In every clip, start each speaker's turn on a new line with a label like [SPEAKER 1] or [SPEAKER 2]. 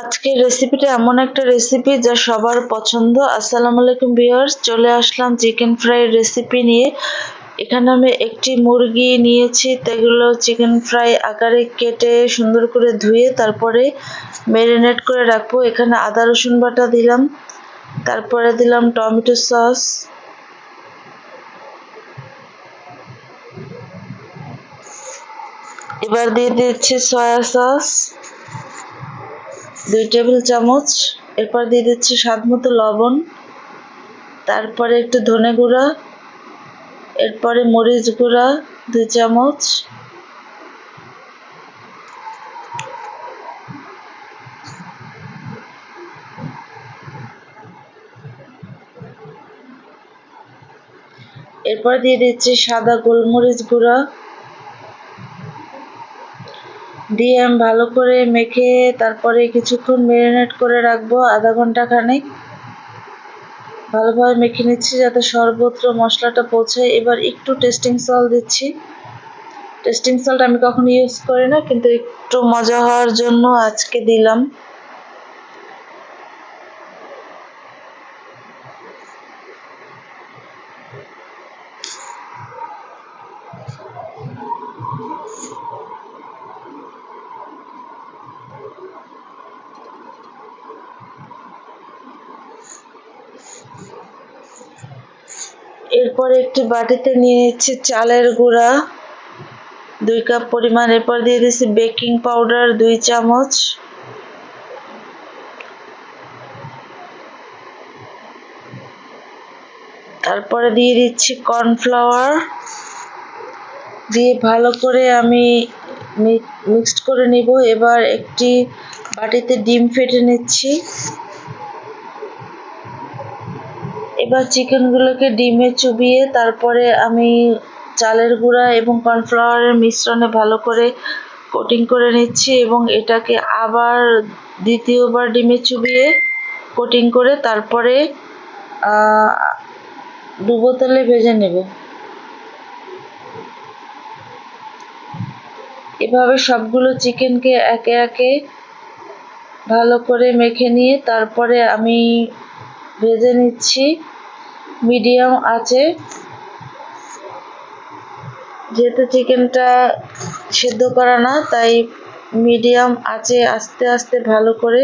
[SPEAKER 1] আজকের রেসিপিটা এমন একটা রেসিপি যা সবার পছন্দ। আসসালামু আলাইকুম ভিউয়ার্স চলে আসলাম চিকেন ফ্রাই রেসিপি নিয়ে। এখানে আমি একটি মুরগি নিয়েছি তেগুলো চিকেন ফ্রাই আকারে কেটে সুন্দর করে ধুয়ে তারপরে ম্যারিনেট করে রাখব। এখানে আদা, রসুন বাটা দিলাম, তারপরে দিলাম টমেটো সস। এবার দিয়ে দিচ্ছি সয়া সস দুই টেবিল চামচ। এরপর দিয়ে দিচ্ছি স্বাদ মতো লবণ। তারপরে একটু ধনে গুঁড়া। এরপরে মরিচ গুঁড়া, দুই চামচ। এরপর দিয়ে দিচ্ছি সাদা গোলমরিচ গুঁড়া। দিয়ে আমি ভালো করে মেখে তারপরে কিছুক্ষণ ম্যারিনেট করে রাখব আধা ঘণ্টা খানেক। ভালোভাবে মেখে নিচ্ছি যাতে সর্বত্র মশলাটা পৌঁছায়। এবার একটু টেস্টিং সল দিচ্ছি। টেস্টিং সল্ট আমি কখনো ইউজ করি না, কিন্তু একটু মজা হওয়ার জন্য আজকে দিলাম। এরপর একটি বাটিতে নিয়ে নিচ্ছি চালের গুঁড়া। দুই কাপ পরিমাণ এরপর দিয়ে দিচ্ছি বেকিং পাউডার, দুই চামচ। তারপরে দিয়ে দিচ্ছি কর্নফ্লাওয়ার। দিয়ে ভালো করে আমি মিক্সড করে নিব। এবার একটি বাটিতে ডিম ফেটে নিচ্ছি। এবার চিকেনগুলোকে ডিমে চুবিয়ে তারপরে আমি চালের গুঁড়া এবং কর্নফ্লাওয়ারের মিশ্রণে ভালো করে কোটিং করে নিচ্ছি এবং এটাকে আবার দ্বিতীয়বার ডিমে চুবিয়ে কোটিং করে তারপরে ডুবো তেলে ভেজে নেব। এভাবে সবগুলো চিকেনকে একে একে ভালো করে মেখে নিয়ে তারপরে আমি ভেজে নিচ্ছি। মিডিয়াম আছে। যেহেতু চিকেনটা সেদ্ধ করা না, তাই মিডিয়াম আছে আস্তে আস্তে ভালো করে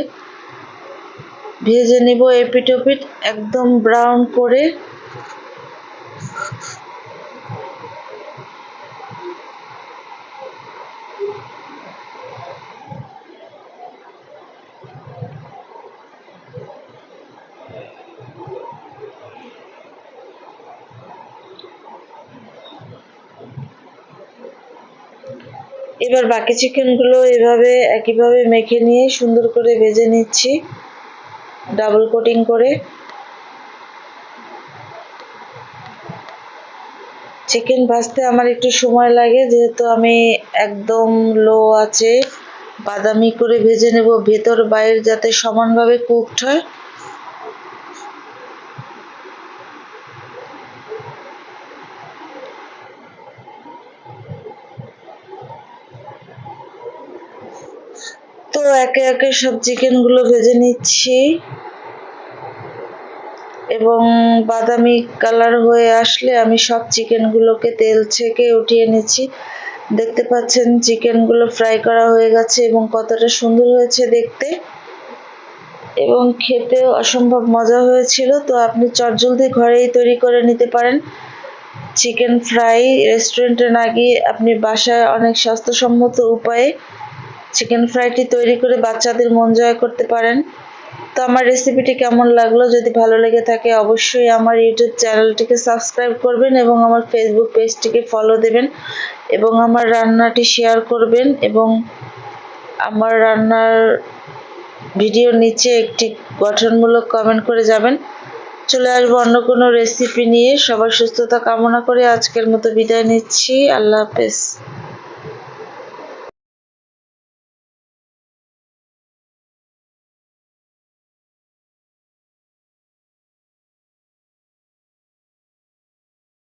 [SPEAKER 1] ভেজে নিব এপিট একদম ব্রাউন করে। এবার বাকি চিকেনগুলো এভাবে একইভাবে মেখে নিয়ে সুন্দর করে ভেজে নিচ্ছি। ডাবল কোটিং করে। চিকেন ভাজতে আমার একটু সময় লাগে, যেহেতু আমি একদম লো আছে। বাদামি করে ভেজে নেব ভেতর বাইরে যাতে সমানভাবে কুকড হয় তো একে একে সব চিকেনগুলো ভেজে নিচ্ছি। এবং বাদামি কালার হয়ে আসলে আমি সব চিকেনগুলোকে তেল ছেঁকে উঠিয়ে নিচ্ছি। দেখতে পাচ্ছেন চিকেনগুলো ফ্রাই করা হয়ে গেছে এবং কতটা সুন্দর হয়েছে দেখতে। এবং খেতেও অসম্ভব মজা হয়েছিল, তো আপনি চটজলদি ঘরেই তৈরি করে নিতে পারেন। চিকেন ফ্রাই রেস্টুরেন্টে না গিয়ে আপনি বাসায় অনেক স্বাস্থ্যসম্মত উপায়ে চিকেন ফ্রাইটি তৈরি করে বাচ্চাদের মন জয় করতে পারেন। তো আমার রেসিপিটি কেমন লাগল? যদি ভালো লেগে থাকে, অবশ্যই আমার ইউটিউব চ্যানেলটিকে সাবস্ক্রাইব করবেন এবং আমার ফেসবুক পেজটিকে ফলো দেবেন এবং আমার রান্নাটি শেয়ার করবেন এবং আমার রান্নার ভিডিওর নিচে একটি গঠনমূলক কমেন্ট করে যাবেন। চলে আসব অন্য কোনো রেসিপি নিয়ে। সবার সুস্থতা কামনা করে আজকের মতো বিদায় নিচ্ছি। আল্লাহ হাফেজ।